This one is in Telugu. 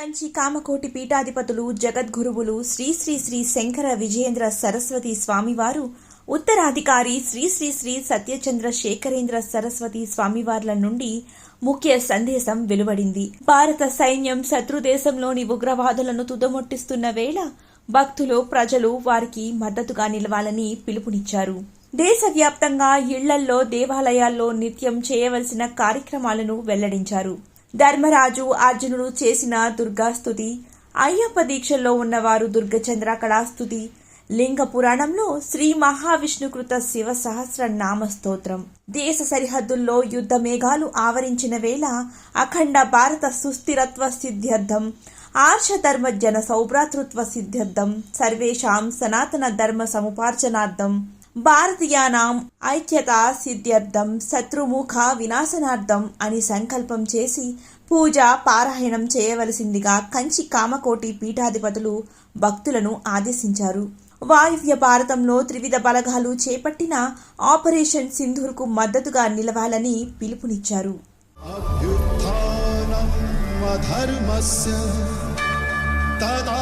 కంచి కామకోటి పీఠాధిపతులు జగద్గురువులు శ్రీ శ్రీ శ్రీ శంకర విజయేంద్ర సరస్వతి స్వామివారు ఉత్తరాధికారి శ్రీ శ్రీ శ్రీ సత్యచంద్ర శేఖరేంద్ర సరస్వతి స్వామివార్ల నుండి ముఖ్య సందేశం వెలువడింది. భారత సైన్యం శత్రుదేశంలోని ఉగ్రవాదులను తుదముట్టిస్తున్న వేళ భక్తులు ప్రజలు వారికి మద్దతుగా నిలవాలని పిలుపునిచ్చారు. దేశవ్యాప్తంగా ఇళ్ళల్లో దేవాలయాల్లో నిత్యం చేయవలసిన కార్యక్రమాలను వెల్లడించారు. ధర్మరాజు అర్జునుడు చేసిన దుర్గాస్తుతి అయ్యప్ప దీక్షల్లో ఉన్నవారు దుర్గచంద్ర కళాస్తుతి లింగ పురాణంలో శ్రీ మహావిష్ణుకృత శివ సహస్ర నామ స్తోత్రం. దేశ సరిహద్దుల్లో యుద్ధ మేఘాలు ఆవరించిన వేళ అఖండ భారత సుస్థిరత్వ సిద్ధ్యర్థం ఆర్షధర్మ జన సౌభ్రాతృత్వ సిద్ధ్యర్థం సర్వేషాం సనాతన ధర్మ సముపార్జనార్థం భారతీయానాం ఐక్యత సిద్ధ్యర్థం శత్రుముఖ వినాశనార్థం అని సంకల్పం చేసి పూజ పారాయణం చేయవలసిందిగా కంచి కామకోటి పీఠాధిపతులు భక్తులను ఆదేశించారు. వాయువ్య భారతంలో త్రివిధ బలగాలు చేపట్టిన ఆపరేషన్ సింధూర్కు మద్దతుగా నిలవాలని పిలుపునిచ్చారు. తదా